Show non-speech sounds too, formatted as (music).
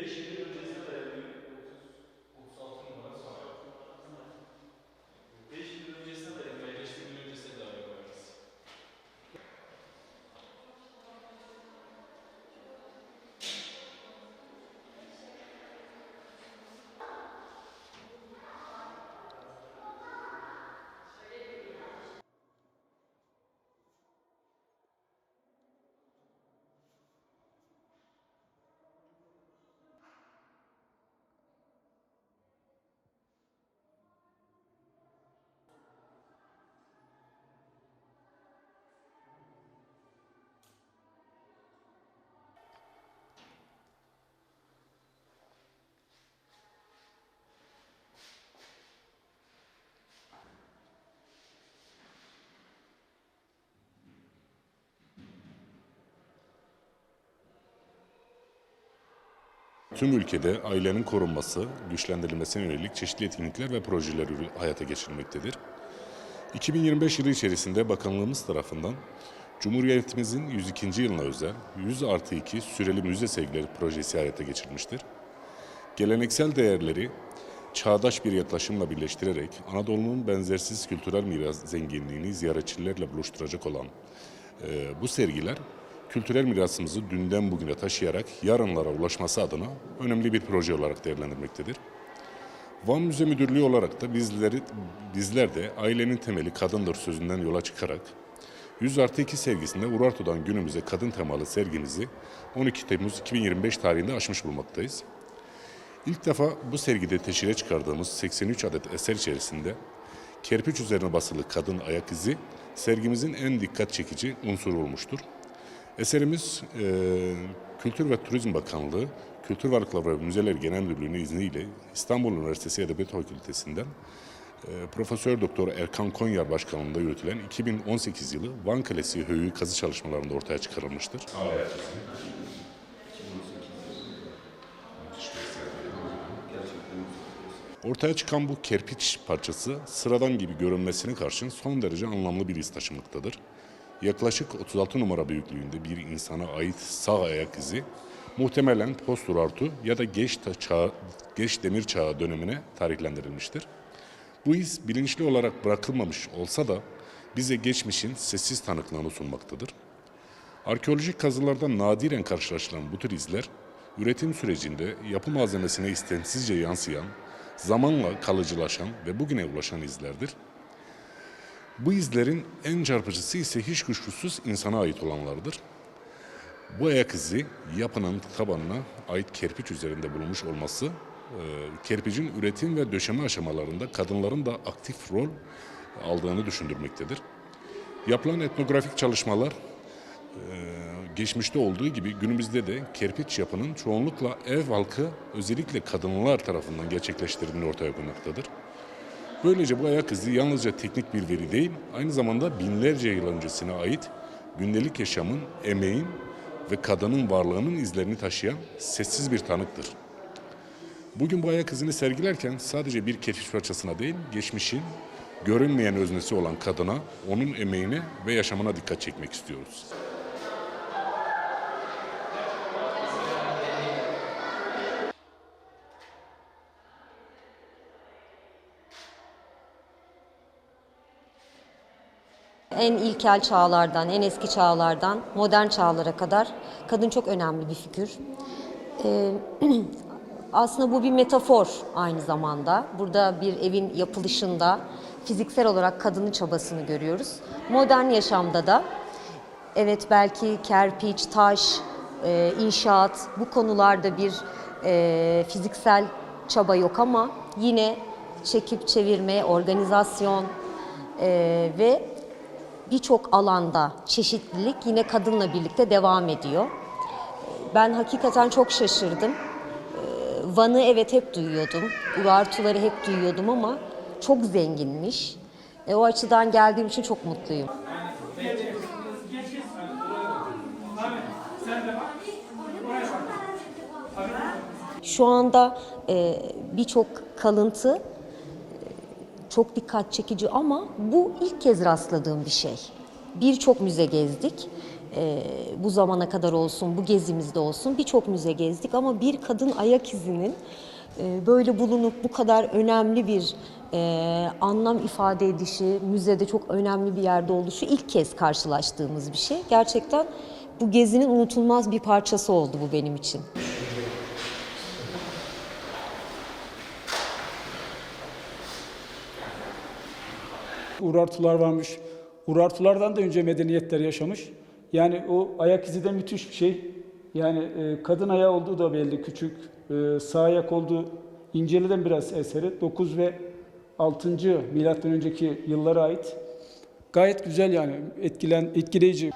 Thank you. Tüm ülkede ailenin korunması, güçlendirilmesine yönelik çeşitli etkinlikler ve projeler hayata geçirilmektedir. 2025 yılı içerisinde bakanlığımız tarafından Cumhuriyetimizin 102. yılına özel 100 artı 2 süreli müze sergileri projesi hayata geçirilmiştir. Geleneksel değerleri çağdaş bir yaklaşımla birleştirerek Anadolu'nun benzersiz kültürel miras zenginliğini ziyaretçilerle buluşturacak olan e, bu sergiler kültürel mirasımızı dünden bugüne taşıyarak yarınlara ulaşması adına önemli bir proje olarak değerlendirmektedir. Van Müze Müdürlüğü olarak da bizleri, bizler de ailenin temeli kadındır sözünden yola çıkarak 100 artı 2 sergisinde Urartu'dan günümüze kadın temalı sergimizi 12 Temmuz 2025 tarihinde açmış bulmaktayız. İlk defa bu sergide teşhire çıkardığımız 83 adet eser içerisinde kerpiç üzerine basılı kadın ayak izi sergimizin en dikkat çekici unsuru olmuştur. Eserimiz e, Kültür ve Turizm Bakanlığı, Kültür Varlıkları ve Müzeler Genel Müdürlüğü'nün izniyle İstanbul Üniversitesi Edebiyat Fakültesinden e, Profesör Doktor Erkan Konyar Başkanlığında yürütülen 2018 yılı Van Kalesi Höyüğü kazı çalışmalarında ortaya çıkarılmıştır. Ortaya çıkan bu kerpiç parçası sıradan gibi görünmesine karşın son derece anlamlı bir iz taşımaktadır. Yaklaşık 36 numara büyüklüğünde bir insana ait sağ ayak izi muhtemelen post-Urartu ya da geç, çağ, geç demir çağı dönemine tarihlendirilmiştir. Bu iz bilinçli olarak bırakılmamış olsa da bize geçmişin sessiz tanıklığını sunmaktadır. Arkeolojik kazılarda nadiren karşılaşılan bu tür izler, üretim sürecinde yapı malzemesine istemsizce yansıyan, zamanla kalıcılaşan ve bugüne ulaşan izlerdir. Bu izlerin en çarpıcısı ise hiç kuşkusuz insana ait olanlardır. Bu ayak izi yapının tabanına ait kerpiç üzerinde bulunmuş olması, e, kerpicin üretim ve döşeme aşamalarında kadınların da aktif rol aldığını düşündürmektedir. Yapılan etnografik çalışmalar geçmişte olduğu gibi günümüzde de kerpiç yapının çoğunlukla ev halkı özellikle kadınlar tarafından gerçekleştirildiğini ortaya koymaktadır. Böylece bu ayak izi yalnızca teknik bir veri değil, aynı zamanda binlerce yıl öncesine ait gündelik yaşamın, emeğin ve kadının varlığının izlerini taşıyan sessiz bir tanıktır. Bugün bu ayak izini sergilerken sadece bir kerpiç parçasına değil, geçmişin görünmeyen öznesi olan kadına, onun emeğine ve yaşamına dikkat çekmek istiyoruz. En ilkel çağlardan, en eski çağlardan modern çağlara kadar kadın çok önemli bir figür. Ee, (clears throat) aslında bu bir metafor aynı zamanda. Burada bir evin yapılışında fiziksel olarak kadının çabasını görüyoruz. Modern yaşamda da evet belki kerpiç, taş, e, inşaat bu konularda bir e, fiziksel çaba yok ama yine çekip çevirme, organizasyon e, ve birçok alanda çeşitlilik yine kadınla birlikte devam ediyor. Ben hakikaten çok şaşırdım. Ee, Van'ı evet hep duyuyordum. Urartuları hep duyuyordum ama çok zenginmiş. E, o açıdan geldiğim için çok mutluyum. Şu anda e, birçok kalıntı çok dikkat çekici ama bu ilk kez rastladığım bir şey. Birçok müze gezdik. e, bu zamana kadar olsun, bu gezimizde olsun birçok müze gezdik ama bir kadın ayak izinin e, böyle bulunup bu kadar önemli bir e, anlam ifade edişi, müzede çok önemli bir yerde oluşu ilk kez karşılaştığımız bir şey. Gerçekten bu gezinin unutulmaz bir parçası oldu bu benim için. Urartular varmış. Urartulardan da önce medeniyetler yaşamış. Yani o ayak izi de müthiş bir şey. Yani e, kadın ayağı olduğu da belli küçük. E, sağ ayak olduğu İnceli'den biraz eseri. 9 ve 6. milattan önceki yıllara ait. Gayet güzel yani etkilen etkileyici.